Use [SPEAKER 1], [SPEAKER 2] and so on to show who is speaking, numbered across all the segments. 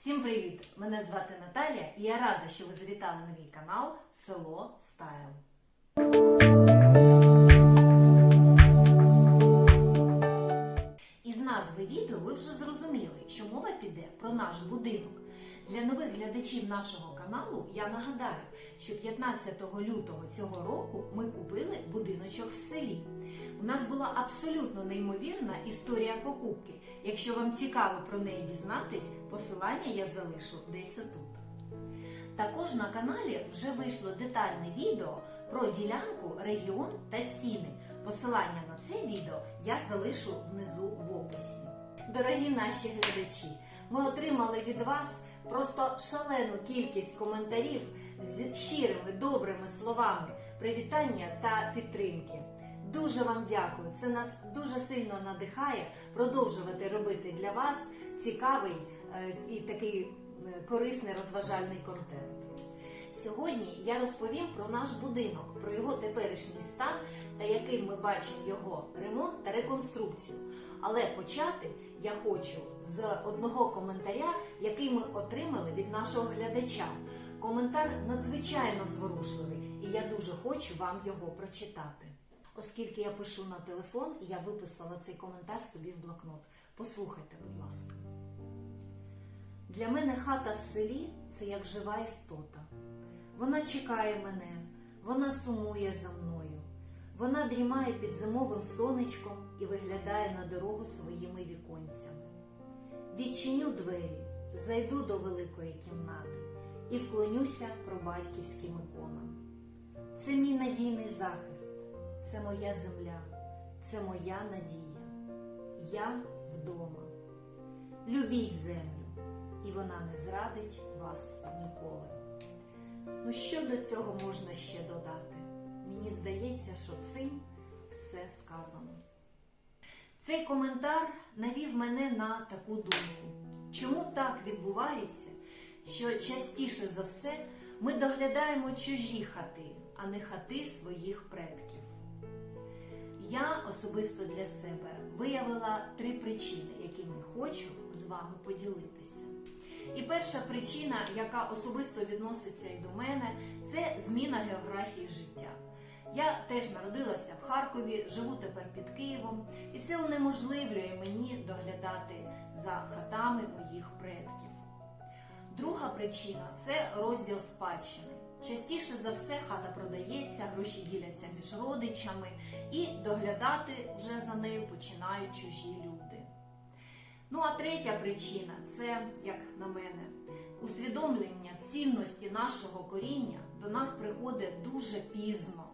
[SPEAKER 1] Всім привіт! Мене звати Наталія і я рада, що ви завітали на мій канал Село Стайл. Із назви відео ви вже зрозуміли, що мова піде про наш будинок. Для нових глядачів нашого каналу я нагадаю, що 15 лютого цього року ми купили будиночок в селі. У нас була абсолютно неймовірна історія покупки. Якщо вам цікаво про неї дізнатись, посилання я залишу десь отут. Також на каналі вже вийшло детальне відео про ділянку, регіон та ціни. Посилання на це відео я залишу внизу в описі. Дорогі наші глядачі, ми отримали від вас просто шалену кількість коментарів з щирими добрими словами привітання та підтримки. Дуже вам дякую. Це нас дуже сильно надихає продовжувати робити для вас цікавий е, і такий е, корисний розважальний контент. Сьогодні я розповім про наш будинок, про його теперішній стан та яким ми бачимо його ремонт та реконструкцію. Але почати я хочу з одного коментаря, який ми отримали від нашого глядача. Коментар надзвичайно зворушливий, і я дуже хочу вам його прочитати. Оскільки я пишу на телефон, я виписала цей коментар собі в блокнот. Послухайте, будь ласка. Для мене хата в селі це як жива істота. Вона чекає мене, вона сумує за мною. Вона дрімає під зимовим сонечком і виглядає на дорогу своїми віконцями. Відчиню двері, зайду до великої кімнати і вклонюся про батьківським іконам. Це мій надійний захист, це моя земля, це моя надія. Я вдома. Любіть землю, і вона не зрадить вас ніколи. Ну що до цього можна ще додати? Мені здається, що цим все сказано. Цей коментар навів мене на таку думку. Чому так відбувається, що частіше за все ми доглядаємо чужі хати, а не хати своїх предків? Я особисто для себе виявила три причини, якими хочу з вами поділитися. І перша причина, яка особисто відноситься і до мене, це зміна географії життя. Я теж народилася в Харкові, живу тепер під Києвом, і це унеможливлює мені доглядати за хатами моїх предків. Друга причина це розділ спадщини. Частіше за все хата продається, гроші діляться між родичами, і доглядати вже за нею починають чужі люди. Ну а третя причина це, як на мене, усвідомлення цінності нашого коріння до нас приходить дуже пізно.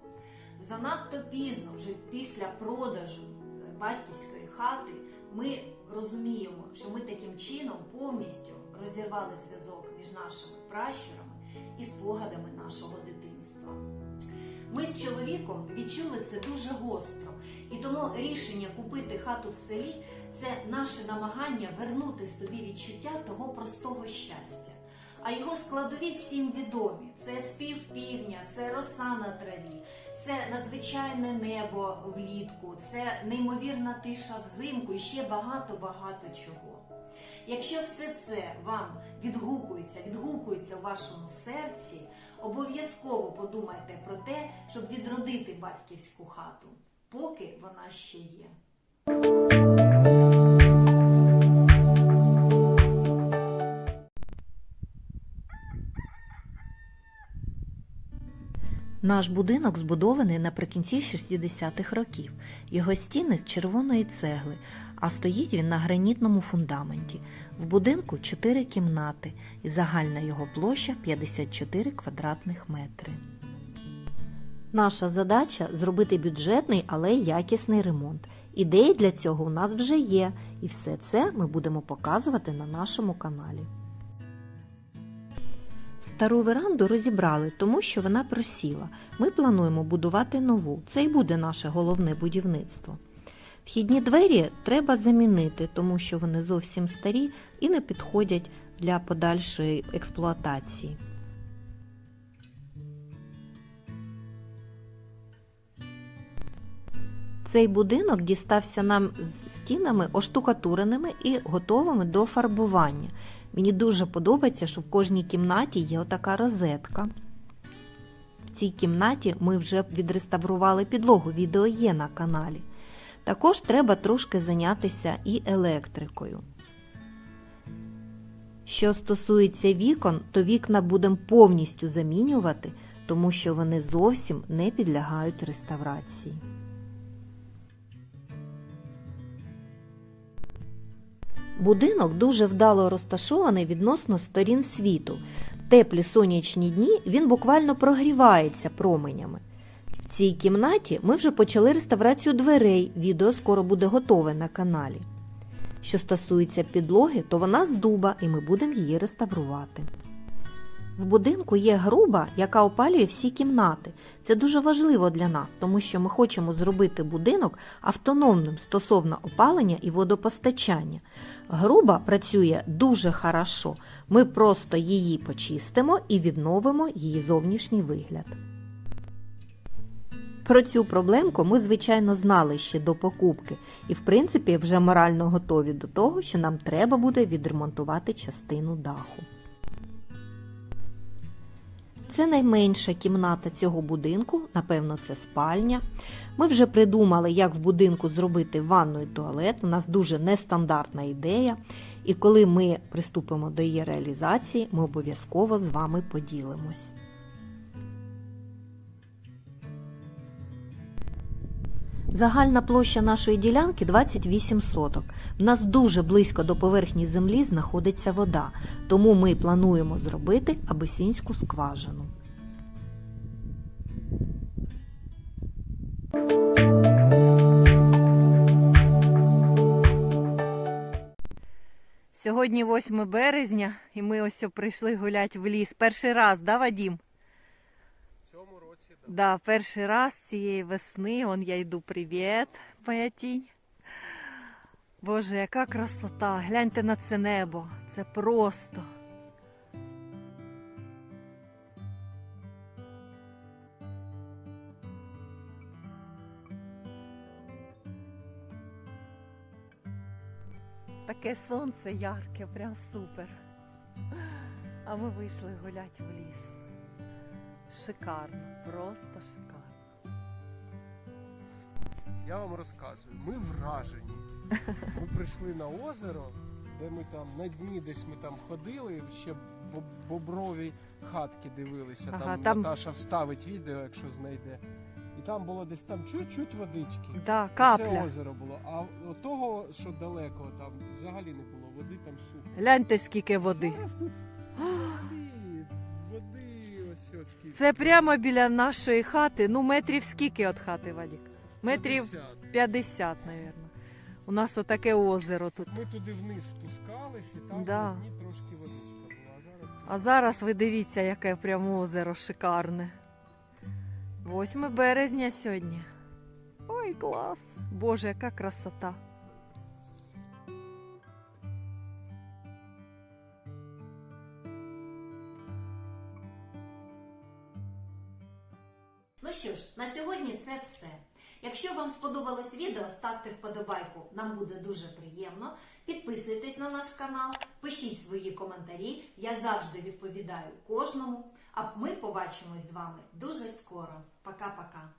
[SPEAKER 1] Занадто пізно, вже після продажу батьківської хати, ми розуміємо, що ми таким чином повністю розірвали зв'язок між нашими пращурами і спогадами нашого дитинства. Ми з чоловіком відчули це дуже гостро, і тому рішення купити хату в селі це наше намагання вернути собі відчуття того простого щастя. А його складові всім відомі: це спів півня, це роса на траві, це надзвичайне небо влітку, це неймовірна тиша взимку і ще багато-багато чого. Якщо все це вам відгукується, відгукується в вашому серці, обов'язково подумайте про те, щоб відродити батьківську хату, поки вона ще є.
[SPEAKER 2] Наш будинок збудований наприкінці 60-х років. Його стіни з червоної цегли, а стоїть він на гранітному фундаменті. В будинку 4 кімнати і загальна його площа 54 квадратних метри. Наша задача зробити бюджетний, але якісний ремонт. Ідеї для цього у нас вже є, і все це ми будемо показувати на нашому каналі. Стару веранду розібрали, тому що вона просіла. Ми плануємо будувати нову. Це і буде наше головне будівництво. Вхідні двері треба замінити, тому що вони зовсім старі і не підходять для подальшої експлуатації. Цей будинок дістався нам з стінами оштукатуреними і готовими до фарбування.
[SPEAKER 1] Мені дуже подобається, що в кожній кімнаті є отака розетка. В цій кімнаті ми вже відреставрували підлогу, відео є на каналі. Також треба трошки зайнятися і електрикою. Що стосується вікон, то вікна будемо повністю замінювати, тому що вони зовсім не підлягають реставрації. Будинок дуже вдало розташований відносно сторін світу. Теплі сонячні дні він буквально прогрівається променями. В цій кімнаті ми вже почали реставрацію дверей. Відео скоро буде готове на каналі. Що стосується підлоги, то вона з дуба і ми будемо її реставрувати. В будинку є груба, яка опалює всі кімнати. Це дуже важливо для нас, тому що ми хочемо зробити будинок автономним стосовно опалення і водопостачання. Груба працює дуже хорошо. Ми просто її почистимо і відновимо її зовнішній вигляд. Про цю проблемку ми, звичайно, знали ще до покупки і, в принципі, вже морально готові до того, що нам треба буде відремонтувати частину даху. Це найменша кімната цього будинку, напевно, це спальня. Ми вже придумали, як в будинку зробити ванну і туалет. У нас дуже нестандартна ідея. І коли ми приступимо до її реалізації, ми обов'язково з вами поділимось. Загальна площа нашої ділянки 28 соток. В нас дуже близько до поверхні землі знаходиться вода, тому ми плануємо зробити абисінську скважину. Сьогодні 8 березня, і ми ось прийшли гуляти в ліс. Перший раз, да, Вадім?
[SPEAKER 3] Році. Да,
[SPEAKER 1] перший раз цієї весни. Он я йду привіт, моя тінь. Боже, яка красота! Гляньте на це небо. Це просто. Таке сонце ярке, прям супер. А ми вийшли гуляти в ліс. Шикарно, просто шикарно.
[SPEAKER 3] Я вам розказую, ми вражені. Ми прийшли на озеро, де ми там на дні десь ми там ходили, ще боброві хатки дивилися.
[SPEAKER 1] Ага,
[SPEAKER 3] там,
[SPEAKER 1] там-
[SPEAKER 3] Наташа вставить відео, якщо знайде. І там було десь там чуть-чуть водички.
[SPEAKER 1] Да,
[SPEAKER 3] Це озеро було. А от того, що далеко, там взагалі не було води, там сухо.
[SPEAKER 1] Гляньте, скільки води.
[SPEAKER 3] Зараз тут
[SPEAKER 1] Це прямо біля нашої хати. Ну, метрів скільки від хати, Вадік? Метрів
[SPEAKER 3] 50.
[SPEAKER 1] 50, мабуть. У нас отаке озеро тут.
[SPEAKER 3] Ми туди вниз спускались і там
[SPEAKER 1] Да.
[SPEAKER 3] дні трошки водичка була. А зараз
[SPEAKER 1] А зараз ви дивіться, яке прямо озеро шикарне. 8 березня сьогодні. Ой, клас! Боже, яка красота!
[SPEAKER 4] Це все. Якщо вам сподобалось відео, ставте вподобайку, нам буде дуже приємно. Підписуйтесь на наш канал, пишіть свої коментарі. Я завжди відповідаю кожному. А ми побачимось з вами дуже скоро. Пока-пока.